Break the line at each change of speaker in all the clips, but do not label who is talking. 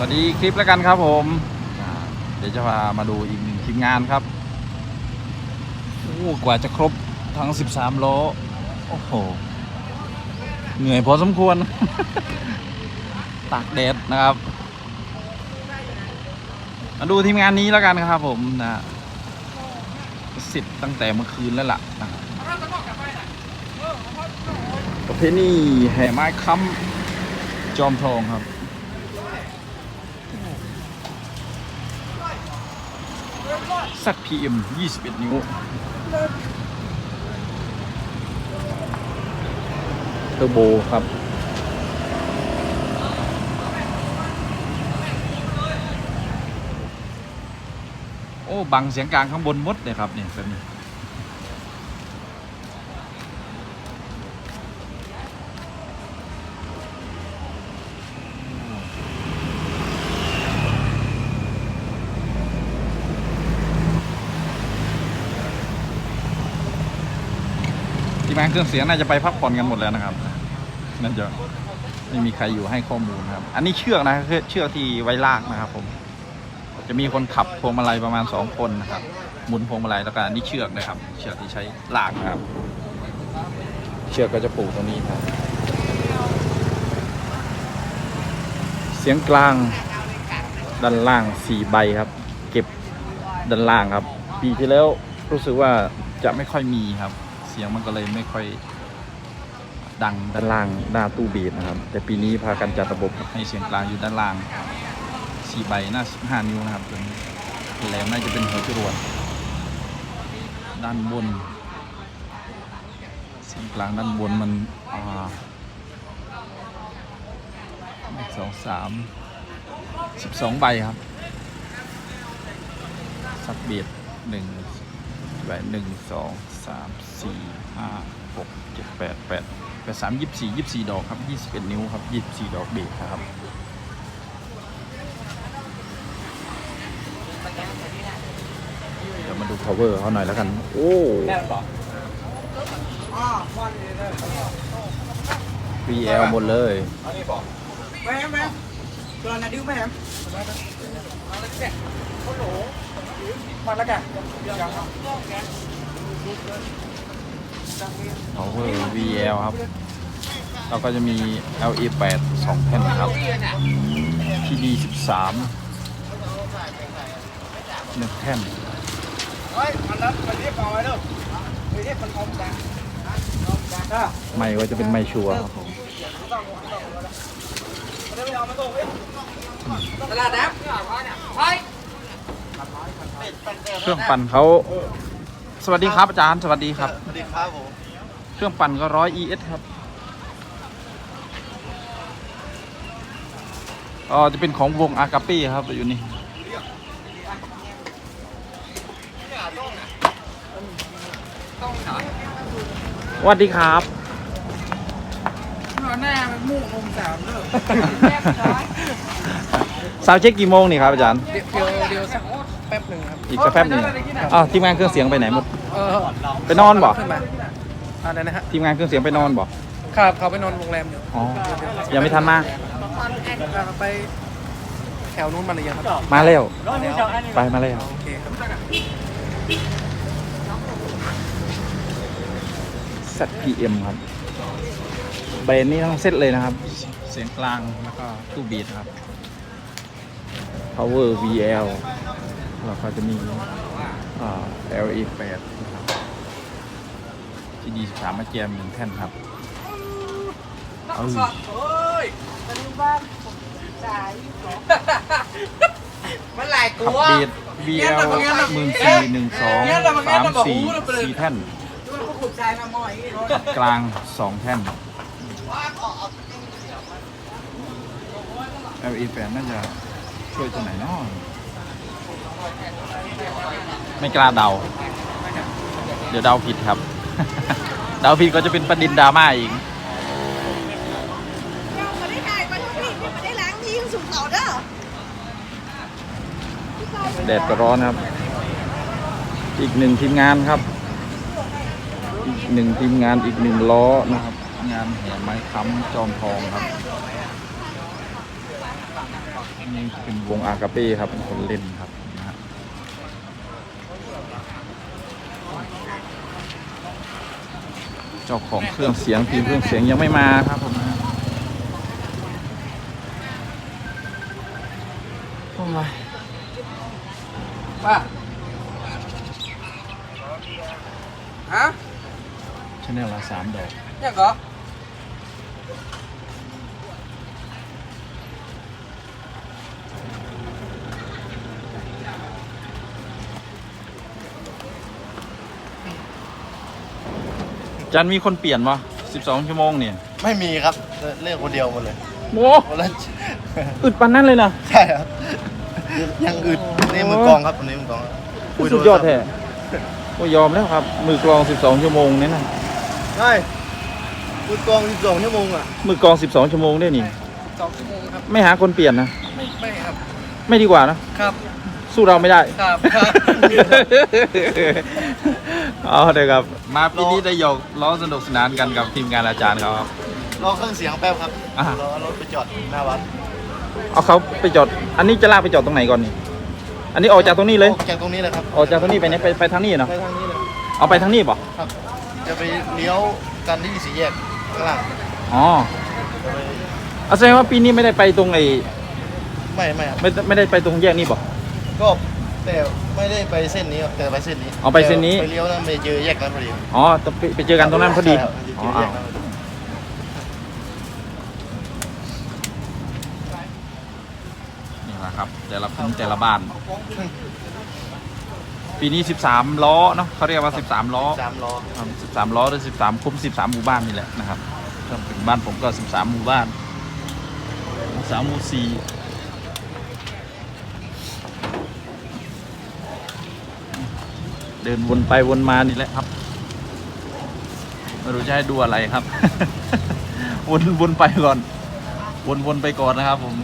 วัสดีคลิปแล้วกันครับผม เดี๋ยวจะพามาดูอีกหนึ่งทีมงานครับโอ้กว่าจะครบทั้ง 13 ล้อ โอ้โห เหนื่อยพอสมควร ตากแดดนะครับ มาดูทีมงานนี้แล้วกันครับผมนะสิทธิ์ตั้งแต่เมื่อคืนแล้วล่ะนะประเพณีแห่ไม้ค้ำจอมทองครับักพีเอ็ม21 นิ้ว เทอร์โบครับ โอ้ บังเสียงกลางข้างบนมดเลยครับเนี่ยแบบนี้ งานเครื่องเสียงน่าจะไปพักผ่อนกันหมดแล้วนะครับน่าจะไม่มีใครอยู่ให้ข้อมูลนะครับ อันนี้เชือกนะคือเชือกที่ไว้ลากนะครับ ผม จะมีคนขับพวงมาลัยประมาณสองคนนะครับ หมุนพวงมาลัยแล้วก็อันนี้เชือกนะครับ เชือกที่ใช้ลากนะครับ เชือกก็จะผูกตรงนี้ครับ เสียงกลาง ด้านล่างสี่ใบครับ เก็บด้านล่างครับ ปีที่แล้วรู้สึกว่าจะไม่ค่อยมีครับ สียงมันก็เลยไม่ค่อยดังด้านล่างหน้าตู้บีดนะครับ แต่ปีนี้พากันจัดระบบให้เสียงกลางอยู่ด้านล่างสี่ใบหน้าห้านิ้วนะครับตัวนี้แหลมน่าจะเป็นหัวจรวดด้านบนเสียงกลางด้านบนมันอ่าหนึ่งสองสามสิบสองใบครับซับเบียดหนึ่งแหวนหนึ่งสอง สามสี่ห้าหกเจ็ดแปดแปดแปดสามยี่สี่ยี่สี่ดอกครับยี่สิบเอ็ดนิ้วครับยี่สี่ดอกเบสครับเดี๋ยวมาดู power เขาหน่อยแล้วกัน โอ้ VL หมดเลย
แม่แม่ตัวนั้นดิ้วแม่มาแล้วแกัน
power VL ครับ แล้วก็จะมี LE 8 2แผ่นครับ PD 13หนึ่งแท่น
เฮ้ยมันรับมันเรียกเอาไว้เด้อไปเรียกมันอมกันอมกันอะ
ไม่ว่าจะเป็นไม่ชัวร์ครับผม
ตลาดน้ำไป
เครื่องปั่นเขา สวัสดีครับอาจารย์ สวัสดีครับ
สวัสดีครับผม
เครื่องปั่นก็ร้อย ES ครับอ๋อจะเป็นของวงอากาปี้ครับอยู่นี่สวัสดีครับ
หน้ามันมุ่งอมสาวเด้อ
สาวเช็คกี่โมงนี่ครับอาจารย์
เดี๋ยวเดี๋ยวสัก แป๊บหนึ่งครับ
อีกสักแป๊บหนึ่งอ้าวทีมงานเครื่องเสียงไปไหนหมด
เออ
ไปนอนบ่
ขึ้นมาอะไรนะฮะ
ทีมงานเครื่องเสียงไปนอนบ่
ครับเขาไปนอนโรงแรมอยู่
อ๋อยังไม่ทันมา
ไปแถวนู้นมาหรือยังครับ
มาแล้วไปมาแล้ว
โอเคครับ
สัต PM ครับแบรนด์นี้ทั้งเซตเลยนะครับ เสียงกลางแล้วก็ตู้บีทครับ Power VL แล้วก็จะมีอ่า LE 8นะครับที่ดีสามมาแจมหนึ่งแท่นครับ เออ
มันหลายก
ขั
ลั
บ
ว
บีท VL หมื่นสี่หนึ่งสองสามสี่สี่แท่นขับกลางสองแท่น LE 8น่าจะช่วยตัวไหนเนาะ ไม่กล้าเดา เดี๋ยวเดาผิดครับ เดาผิดก็จะเป็นประเด็นดราม่าอีก
เราไม่ได้ถ่ายมาทุกทีไม่ได้ล้างทีสุดเขาเด้อ
แดดก็ร้อนครับ อีกหนึ่งทีมงานครับ อีกหนึ่งทีมงานอีกหนึ่งล้อนะครับ งานแห่ไม้ค้ำจอมทองครับนี่เป็นวงอากาเป้ครับเป็นคนเล่นครับนะฮะ เจ้าของเครื่องเสียงทีมเครื่องเสียงยังไม่มาครับผมนะฮะโอ้ย
ป้าฮะ
ชแนลละสามดอก
เนี่ยเหรอ
จันมีคนเปลี่ยนวะ12 ชั่วโมงเนี่ย
ไม่มีครับเล่นคนเดียวหมดเลย
โอ้
คนละ
อึดปันนั้นเลยนะ
ใช่ครับยังอึดนี่มือกลองครับคนนี้มือกลองคุ
สุดยอดแท้โอ้ยอมแล้วครับ มือกลอง 12 ชั่วโมงเนี่ยนะ
ใช่มือกลอง 12 ชั่วโมงอะ
มือกลอง 12 ชั่วโมงได้นี่
สองชั่วโมงครับ
ไม่หาคนเปลี่ยนนะ
ไม่ไม่ครับ
ไม่ดีกว่านะ
ครับ
สู้เราไม่ได้
ครับครับ
เอาเลยครับ มาปีนี้ได้หยอกล้อสนุกสนานกันกับทีมงานอาจารย์เขาครับ
รอเครื่องเสียงแป๊บครับ
อ่า
รอรถไปจอดหน้าวัด
เอาเขาไปจอด อันนี้จะลากไปจอดตรงไหนก่อนนี่ อันนี้ออกจากตรงนี้เลย
ออกจากตรงนี้เลยครับ
ออกจากตรงนี้ไปไหนไปไปทางนี้เนาะ
ไปทางนี้เลย
เอาไปทางนี้ป่ะ
ครับ จะไปเลี้ยวกันที่สี่แยกข้างล่าง
อ๋อ
จะไป
เอาแสดงว่าปีนี้ไม่ได้ไปตรงไอ้
ไม่ไม่ครับ
ไม่ไม่ได้ไปตรงแยกนี่ป่ะ
ก็ แต่ไม่ได้ไปเส้นนี้ครับแต่ไปเส้นนี้
อ๋อไปเส้นนี้
ไปเลี้ยวนั้นไปเจอแยกนั้นพอดี
อ๋อต้องไปไปเจอกันตรงนั้นพอดี
ใช่ครับไป
อ๋
เจ
อ
อแย
อ้าว
กนั้นพอดี
นี่แหละครับ แต่ละพื้นแต่ละบ้าน ปีนี้ 13 ล้อเนาะเขาเรียกว่า 13 ล้อ
สามล้อ
ครับ13 ล้อหรือ13 คุ้ม 13 หมู่บ้านนี่แหละนะครับถ้าเป็นบ้านผมก็ 13 หมู่บ้าน13หมู่4 เดินวนไปวนมานี่แหละครับไม่รู้จะให้ดูอะไรครับ วนวนไปก่อน วนวนไปก่อนนะครับ ผม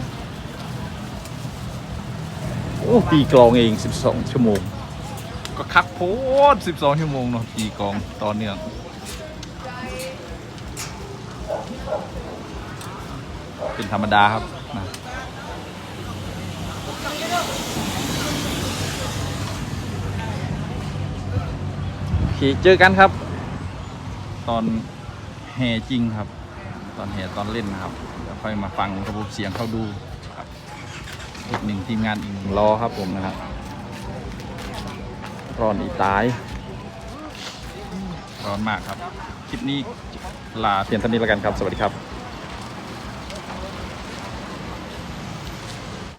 โอ้ตีกลองเอง12ชั่วโมง ก็คักโพด12ชั่วโมงเนาะตีกลองต่อเนื่องเป็นธรรมดาครับนะโอเค เจอกันครับ ตอนแห่จริงครับ ตอนแห่ตอนเล่นนะครับเดี๋ยวค่อยมาฟังระบบเสียงเขาดูครับอีกหนึ่งทีมงานอีกหนึ่งรอครับผมนะครับร้อนอีตาย ร้อนมากครับ คลิปนี้ลาเพียงเท่านี้แล้วกันครับ สวัสดีครับ